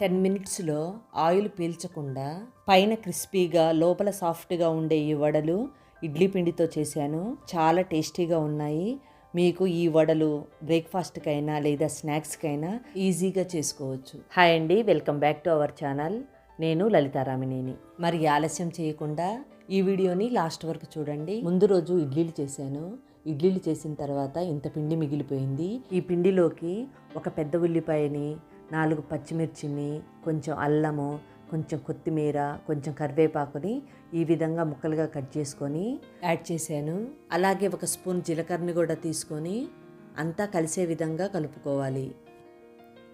Ten మినిట్స్లో oil పీల్చకుండా పైన క్రిస్పీగా లోపల సాఫ్ట్గా ఉండే ఈ వడలు ఇడ్లీ పిండితో చేశాను. చాలా టేస్టీగా ఉన్నాయి. మీకు ఈ వడలు బ్రేక్ఫాస్ట్కైనా లేదా స్నాక్స్కైనా ఈజీగా చేసుకోవచ్చు. హాయ్ అండి welcome back to our channel. నేను లలితారామినేని మరి ఆలస్యం చేయకుండా ఈ వీడియోని లాస్ట్ వరకు చూడండి. ముందు రోజు ఇడ్లీలు చేశాను. ఇడ్లీలు చేసిన తర్వాత ఇంత పిండి మిగిలిపోయింది. ఈ పిండిలోకి ఒక పెద్ద ఉల్లిపాయని నాలుగు పచ్చిమిర్చిని కొంచెం అల్లము కొంచెం కొత్తిమీర కొంచెం కరివేపాకుని ఈ విధంగా ముక్కలుగా కట్ చేసుకొని యాడ్ చేశాను. అలాగే ఒక స్పూన్ జీలకర్రని కూడా తీసుకొని అంతా కలిసే విధంగా కలుపుకోవాలి.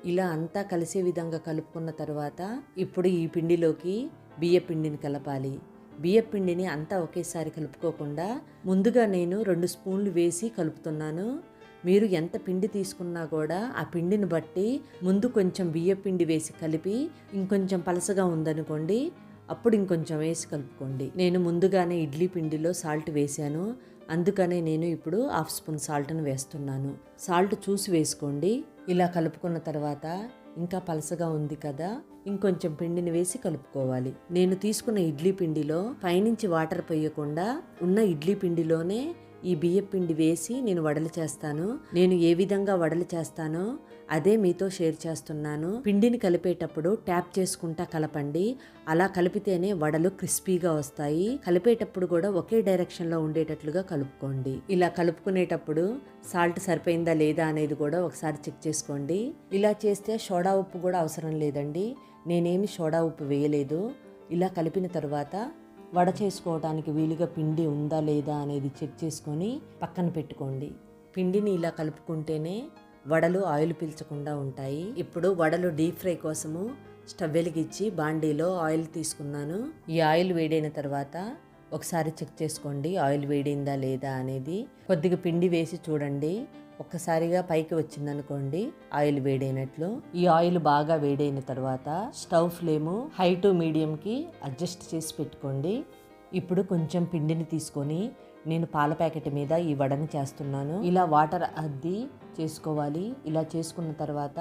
ఇలా అంతా కలిసే విధంగా కలుపుకున్న తర్వాత ఇప్పుడు ఈ పిండిలోకి బియ్య పిండిని కలపాలి. బియ్య పిండిని అంతా ఒకేసారి కలుపుకోకుండా ముందుగా నేను రెండు స్పూన్లు వేసి కలుపుతున్నాను. మీరు ఎంత పిండి తీసుకున్నా కూడా ఆ పిండిని బట్టి ముందు కొంచెం బియ్య పిండి వేసి కలిపి ఇంకొంచెం పలసగా ఉందనుకోండి అప్పుడు ఇంకొంచెం వేసి కలుపుకోండి. నేను ముందుగానే ఇడ్లీ పిండిలో సాల్ట్ వేశాను. అందుకనే నేను ఇప్పుడు హాఫ్ స్పూన్ సాల్ట్ను వేస్తున్నాను. సాల్ట్ చూసి వేసుకోండి. ఇలా కలుపుకున్న తర్వాత ఇంకా పలసగా ఉంది కదా ఇంకొంచెం పిండిని వేసి కలుపుకోవాలి. నేను తీసుకున్న ఇడ్లీ పిండిలో పైనుంచి వాటర్ పోయకుండా ఉన్న ఇడ్లీ పిండిలోనే ఈ బియ్యపిండి వేసి నేను వడలు చేస్తాను. నేను ఏ విధంగా వడలు చేస్తానో అదే మీతో షేర్ చేస్తున్నాను. పిండిని కలిపేటప్పుడు ట్యాప్ చేసుకుంటా కలపండి. అలా కలిపితేనే వడలు క్రిస్పీగా వస్తాయి. కలిపేటప్పుడు కూడా ఒకే డైరెక్షన్లో ఉండేటట్లుగా కలుపుకోండి. ఇలా కలుపుకునేటప్పుడు సాల్ట్ సరిపోయిందా లేదా అనేది కూడా ఒకసారి చెక్ చేసుకోండి. ఇలా చేస్తే సోడా ఉప్పు కూడా అవసరం లేదండి. నేనేమి సోడా ఉప్పు వేయలేదు. ఇలా కలిపిన తర్వాత వడ చేసుకోవడానికి వీలుగా పిండి ఉందా లేదా అనేది చెక్ చేసుకొని పక్కన పెట్టుకోండి. పిండిని ఇలా కలుపుకుంటేనే వడలు ఆయిల్ పీల్చకుండా ఉంటాయి. ఇప్పుడు వడలు డీప్ ఫ్రై కోసము స్టవ్ వెలిగించి బాండీలో ఆయిల్ తీసుకున్నాను. ఈ ఆయిల్ వేడైన తర్వాత ఒకసారి చెక్ చేసుకోండి ఆయిల్ వేడిందా లేదా అనేది. కొద్దిగా పిండి వేసి చూడండి. ఒక్కసారిగా పైకి వచ్చిందనుకోండి ఆయిల్ వేడైనట్లు. ఈ ఆయిల్ బాగా వేడైన తర్వాత స్టవ్ ఫ్లేము హై టు మీడియంకి అడ్జస్ట్ చేసి పెట్టుకోండి. ఇప్పుడు కొంచెం పిండిని తీసుకొని నేను పాల ప్యాకెట్ మీద ఈ వడని చేస్తున్నాను. ఇలా వాటర్ అద్ది చేసుకోవాలి. ఇలా చేసుకున్న తర్వాత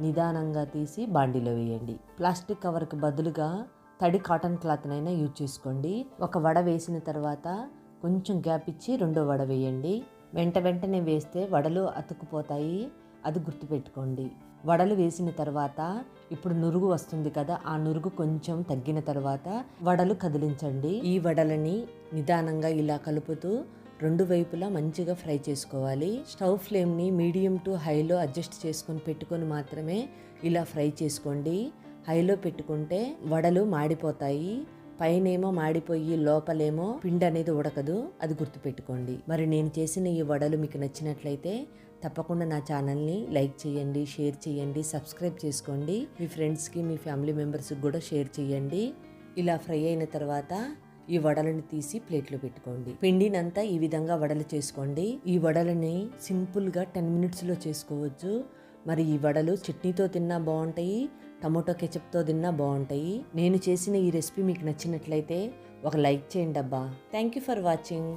నిదానంగా తీసి బాండీలో వేయండి. ప్లాస్టిక్ కవర్కి బదులుగా తడి కాటన్ క్లాత్నైనా యూజ్ చేసుకోండి. ఒక వడ వేసిన తర్వాత కొంచెం గ్యాప్ ఇచ్చి రెండో వడ వేయండి. వెంట వెంటనే వేస్తే వడలు అతుక్కుపోతాయి. అది గుర్తుపెట్టుకోండి. వడలు వేసిన తర్వాత ఇప్పుడు నురుగు వస్తుంది కదా ఆ నురుగు కొంచెం తగ్గిన తర్వాత వడలు కదిలించండి. ఈ వడలని నిదానంగా ఇలా కలుపుతూ రెండు వైపులా మంచిగా ఫ్రై చేసుకోవాలి. స్టవ్ ఫ్లేమ్ని మీడియం టు హైలో అడ్జస్ట్ చేసుకొని పెట్టుకొని మాత్రమే ఇలా ఫ్రై చేసుకోండి. హైలో పెట్టుకుంటే వడలు మాడిపోతాయి. పైనేమో మాడిపోయి లోపలేమో పిండి అనేది ఉడకదు అది గుర్తుపెట్టుకోండి. మరి నేను చేసిన ఈ వడలు మీకు నచ్చినట్లయితే తప్పకుండా నా ఛానల్ని లైక్ చేయండి షేర్ చేయండి సబ్స్క్రైబ్ చేసుకోండి. మీ ఫ్రెండ్స్కి మీ ఫ్యామిలీ మెంబర్స్కి కూడా షేర్ చేయండి. ఇలా ఫ్రై అయిన తర్వాత ఈ వడలను తీసి ప్లేట్లో పెట్టుకోండి. పిండినంతా ఈ విధంగా వడలు చేసుకోండి. ఈ వడలని సింపుల్గా టెన్ మినిట్స్లో చేసుకోవచ్చు. మరి ఈ వడలు చట్నీతో తిన్నా బాగుంటాయి టమోటో కెచప్తో తిన్నా బాగుంటాయి నేను చేసిన ఈ రెసిపీ మీకు నచ్చినట్లయితే ఒక లైక్ చేయండి అబ్బా. Thank you for watching.